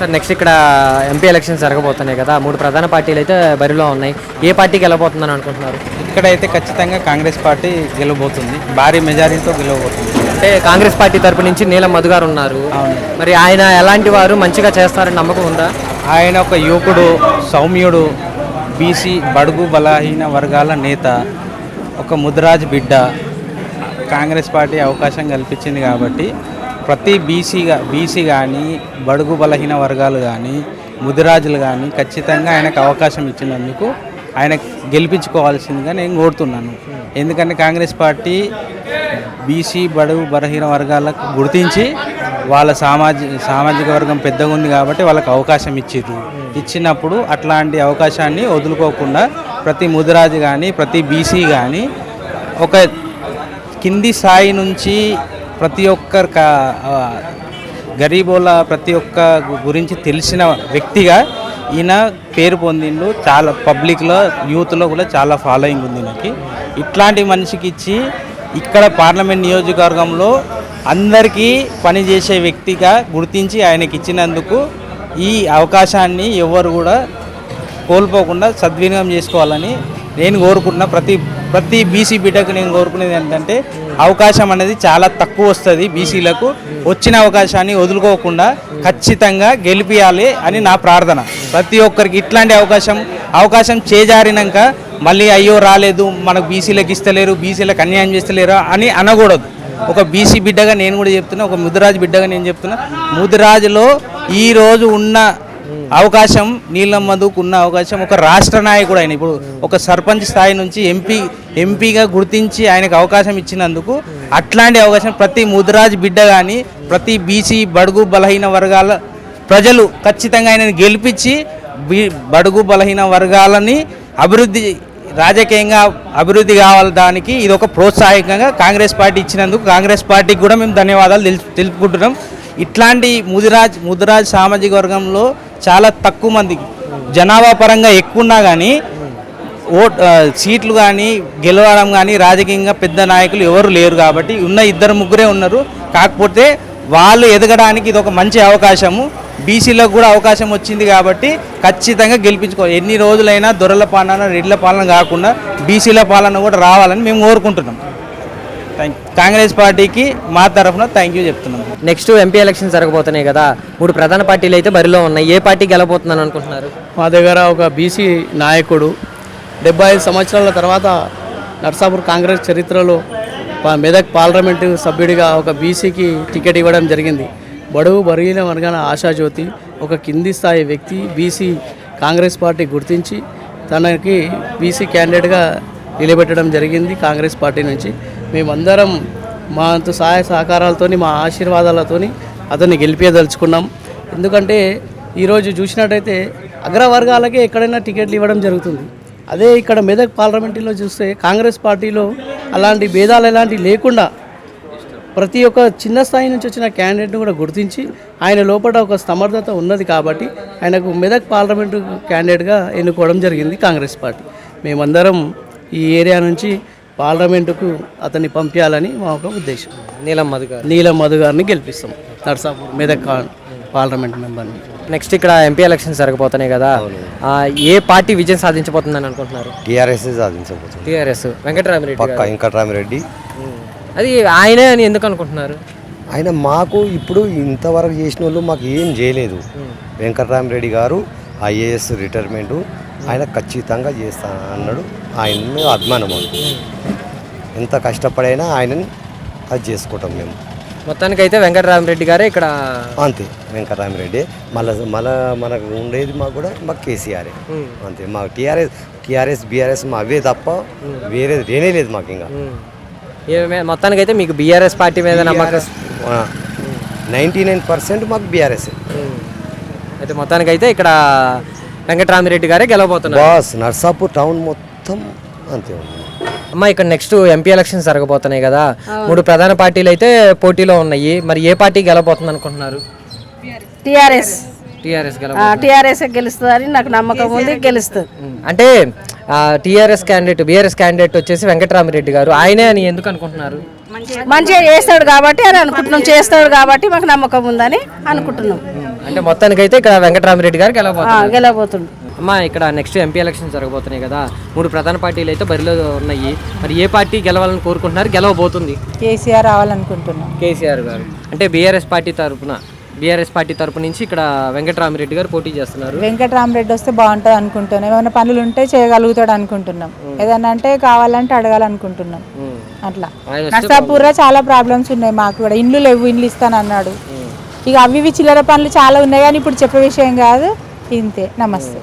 Sir next ఇక్కడ MP elections జరగబోతున్నాయి కదా. మూడు ప్రధాన పార్టీలు అయితే బరిలో ఉన్నాయి. ఏ పార్టీకి వెళ్ళబోతుందని అనుకుంటున్నారు? ఇక్కడైతే ఖచ్చితంగా కాంగ్రెస్ పార్టీ గెలవబోతుంది. భారీ మెజారిటీతో గెలవబోతుంది. అంటే కాంగ్రెస్ పార్టీ తరపు నుంచి నీలం మధు గారు ఉన్నారు. మరి ఆయన ఎలాంటి వారు మంచిగా చేస్తారని నమ్మకం ఉందా? ఆయన ఒక యువకుడు సౌమ్యుడు బీసీ బడుగు బలహీన వర్గాల నేత ఒక ముదిరాజ్ బిడ్డ. కాంగ్రెస్ పార్టీ అవకాశం కల్పించింది కాబట్టి ప్రతి బీసీగా బీసీ కానీ బడుగు బలహీన వర్గాలు కానీ ముదిరాజులు కానీ ఖచ్చితంగా ఆయనకు అవకాశం ఇచ్చినందుకు ఆయన గెలిపించుకోవాల్సిందిగా నేను కోరుతున్నాను. ఎందుకంటే కాంగ్రెస్ పార్టీ బీసీ బడుగు బలహీన వర్గాలకు గుర్తించి వాళ్ళ సామాజిక సామాజిక వర్గం పెద్దగా ఉంది కాబట్టి వాళ్ళకి అవకాశం ఇచ్చారు ఇచ్చినప్పుడు అట్లాంటి అవకాశాన్ని వదులుకోకుండా ప్రతి ముదిరాజు కానీ ప్రతి బీసీ కానీ ఒక కింది స్థాయి నుంచి ప్రతి ఒక్కరు కా- గరీబోల ప్రతి ఒక్క గురించి తెలిసిన వ్యక్తిగా ఈయన పేరు పొందిండు. చాలా పబ్లిక్లో యూత్లో కూడా చాలా ఫాలోయింగ్ ఉంది ఈయనకి. ఇట్లాంటి మనిషికి ఇచ్చి ఇక్కడ పార్లమెంట్ నియోజకవర్గంలో అందరికీ పనిచేసే వ్యక్తిగా గుర్తించి ఆయనకి ఇచ్చినందుకు ఈ అవకాశాన్ని ఎవరు కూడా కోల్పోకుండా సద్వినియోగం చేసుకోవాలని నేను కోరుకుంటున్నా. ప్రతి ప్రతి బీసీ బిడ్డకు నేను కోరుకునేది ఏంటంటే అవకాశం అనేది చాలా తక్కువ వస్తుంది బీసీలకు వచ్చిన అవకాశాన్ని వదులుకోకుండా ఖచ్చితంగా గెలిపియాలి అని నా ప్రార్థన. ప్రతి ఒక్కరికి ఇట్లాంటి అవకాశం అవకాశం చేజారినాక మళ్ళీ అయ్యో రాలేదు మనకు బీసీలకు ఇస్తలేరు బీసీలకు అన్యాయం చేస్తలేరు అని అనకూడదు. ఒక బీసీ బిడ్డగా నేను కూడా చెప్తున్నా ఒక ముదిరాజు బిడ్డగా నేను చెప్తున్నా. ముదిరాజులో ఈరోజు ఉన్న అవకాశం నీలం మధుకు ఉన్న అవకాశం ఒక రాష్ట్ర నాయకుడు ఆయన. ఇప్పుడు ఒక సర్పంచ్ స్థాయి నుంచి ఎంపీ ఎంపీగా గుర్తించి ఆయనకు అవకాశం ఇచ్చినందుకు అట్లాంటి అవకాశం ప్రతి ముదిరాజ్ బిడ్డ కానీ ప్రతి బీసీ బడుగు బలహీన వర్గాల ప్రజలు ఖచ్చితంగా ఆయనను గెలిపించి బి- బడుగు బలహీన వర్గాలని అభివృద్ధి రాజకీయంగా అభివృద్ధి కావాలి దానికి ఇది ఒక ప్రోత్సాహకంగా కాంగ్రెస్ పార్టీ ఇచ్చినందుకు కాంగ్రెస్ పార్టీకి కూడా మేము ధన్యవాదాలు తెలుపుకుంటున్నాం. ఇట్లాంటి ముదిరాజ్ ముదిరాజ్ సామాజిక వర్గంలో చాలా తక్కువ మందికి జనాభా పరంగా ఎక్కువన్నా కానీ ఓట్ సీట్లు కానీ గెలవడం కానీ రాజకీయంగా పెద్ద నాయకులు ఎవరు లేరు కాబట్టి ఉన్న ఇద్దరు ముగ్గురే ఉన్నారు. కాకపోతే వాళ్ళు ఎదగడానికి ఇది ఒక మంచి అవకాశము. బీసీలకు కూడా అవకాశం వచ్చింది కాబట్టి ఖచ్చితంగా గెలిపించుకో ఎన్ని రోజులైనా దొరల పాలన రెడ్ల పాలన కాకుండా బీసీల పాలన కూడా రావాలని మేము కోరుకుంటున్నాం. కాంగ్రెస్ పార్టీకి మా తరఫున థ్యాంక్ యూ చెప్తున్నాం. నెక్స్ట్ ఎంపీ ఎలక్షన్స్ జరగబోతున్నాయి కదా. మూడు ప్రధాన పార్టీలు అయితే బరిలో ఉన్నాయి. ఏ పార్టీకి వెళ్ళబోతుందని అనుకుంటున్నారు? మా దగ్గర ఒక బీసీ నాయకుడు డెబ్బై ఐదు సంవత్సరాల తర్వాత నర్సాపూర్ కాంగ్రెస్ చరిత్రలో మెదక్ పార్లమెంటు సభ్యుడిగా ఒక బీసీకి టికెట్ ఇవ్వడం జరిగింది. బడుగు బరిగిన వర్గాల ఆశాజ్యోతి ఒక కింది స్థాయి వ్యక్తి బీసీ కాంగ్రెస్ పార్టీ గుర్తించి తనకి బీసీ క్యాండిడేట్గా నిలబెట్టడం జరిగింది కాంగ్రెస్ పార్టీ నుంచి. మేమందరం మా అంత సహాయ సహకారాలతోని మా ఆశీర్వాదాలతోని అతన్ని గెలిపేదలుచుకున్నాం ఎందుకంటే ఈరోజు చూసినట్టయితే అగ్రవర్గాలకే ఎక్కడైనా టికెట్లు ఇవ్వడం జరుగుతుంది. అదే ఇక్కడ మెదక్ పార్లమెంటులో చూస్తే కాంగ్రెస్ పార్టీలో అలాంటి భేదాలు ఎలాంటివి లేకుండా ప్రతి ఒక్క చిన్న స్థాయి నుంచి వచ్చిన క్యాండిడేట్ను కూడా గుర్తించి ఆయన లోపల ఒక సమర్థత ఉన్నది కాబట్టి ఆయనకు మెదక్ పార్లమెంటు క్యాండిడేట్గా ఎన్నుకోవడం జరిగింది కాంగ్రెస్ పార్టీ. మేమందరం ఈ ఏరియా నుంచి పార్లమెంటుకు అతన్ని పంపించాలని మా ఒక ఉద్దేశం. నీలం మధు గారు. నీలం మధు గారిని గెలిపిస్తాం. నర్సాపూర్ మెదక్ పార్లమెంట్ మెంబర్ని. నెక్స్ట్ ఇక్కడ ఎంపీ ఎలక్షన్స్ జరగబోతున్నాయి కదా. ఆ, ఏ పార్టీ విజయం సాధించబోతుందని అనుకుంటున్నారు? టీఆర్ఎస్ సాధించబోతుంది. టీఆర్ఎస్. వెంకటరామరెడ్డి పక్క గారు. వెంకటరామిరెడ్డి. అది ఆయనే అని ఎందుకు అనుకుంటున్నారు? ఆయన మాకు ఇప్పుడు ఇంతవరకు చేసిన వాళ్ళు మాకు ఏం చేయలేదు. వెంకటరామిరెడ్డి గారు ఐఏఎస్ రిటైర్మెంటు ఆయన ఖచ్చితంగా చేస్తా అన్నాడు. ఆయన అభిమానం మాకు. ఎంత కష్టపడైనా ఆయనని అది చేసుకుంటాం మేము. మొత్తానికి అయితే వెంకటరామరెడ్డి గారే ఇక్కడ అంతే వెంకటరామిరెడ్డి. మళ్ళీ మళ్ళీ మనకు ఉండేది మాకు కూడా మాకు కేసీఆరే. అంతే మాకు టీఆర్ఎస్ టీఆర్ఎస్ బీఆర్ఎస్ మా అవే తప్ప వేరేది లేనే లేదు మాకు ఇంకా. మొత్తానికి అయితే మీకు బీఆర్ఎస్ పార్టీ మీద నమ్మకం. నైంటీ నైన్ పర్సెంట్ మాకు బీఆర్ఎస్. అయితే మొత్తానికి అయితే ఇక్కడ వెంకటరామిరెడ్డి గారే గెలవబోతున్నారు. బాస్ నర్సాపూర్ టౌన్ మొత్తం అంతే ఉంది. అమ్మా ఇక్కడ నెక్స్ట్ ఎంపీ ఎలక్షన్స్ జరగబోతున్నాయి కదా. మూడు ప్రధాన పార్టీలు అయితే పోటీలో ఉన్నాయి. మరి ఏ పార్టీ గెలవబోతుంది అనుకుంటున్నారు? టీఆర్ఎస్. టీఆర్ఎస్ గెలవ టీఆర్ఎస్ గెలుస్తుందని నాకు నమ్మకం ఉంది గెలుస్తుంది. అంటే టీఆర్ఎస్ క్యాండిడేట్ బీఆర్ఎస్ క్యాండిడేట్ వచ్చేసి వెంకటరామిరెడ్డి గారు. ఆయనే అని ఎందుకు అనుకుంటున్నారు? మంచిగా చేస్తాడు కాబట్టి అని అనుకుంటున్నాం. చేస్తాడు కాబట్టి మాకు నమ్మకం ఉందని అనుకుంటున్నాం. అంటే మొత్తానికైతే ఇక్కడ వెంకటరామరెడ్డి గారు ఆ, గెలవబోతున్నారు గెలవబోతుండు అమ్మా ఇక్కడ నెక్స్ట్ ఎంపీ ఎలక్షన్ జరగబోతున్నాయి కదా. మూడు ప్రధాన పార్టీలు అయితే బరిలో ఉన్నాయి. మరి ఏ పార్టీ గెలవాలని కోరుకుంటున్నారు? గెలవబోతుంది. కేసీఆర్ రావాలనుకుంటున్నాం. కేసీఆర్ గారు. అంటే బీఆర్ఎస్ పార్టీ తరపున బీఆర్ఎస్ పార్టీ తరపు నుంచి ఇక్కడ వెంకటరామరెడ్డి గారు పోటీ చేస్తున్నారు. వెంకటరామరెడ్డి వస్తే బాగుంటుంది అనుకుంటున్నాం. ఏమైనా పనులు ఉంటే చేయగలుగుతాడు అనుకుంటున్నాం. ఏదన్నా అంటే కావాలంటే అడగాలనుకుంటున్నాం. అట్లా. నర్సాపూర్లో చాలా ప్రాబ్లమ్స్ ఉన్నాయి మాకు కూడా. ఇండ్లు లేవు ఇండ్లు ఇస్తానన్నాడు. ఇక అవి ఇవి చిల్లర పనులు చాలా ఉన్నాయి కానీ ఇప్పుడు చెప్పే విషయం కాదు. ఇంతే. నమస్తే.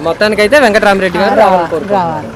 మొత్తానికైతే వెంకటరామరెడ్డి గారు రావాలి.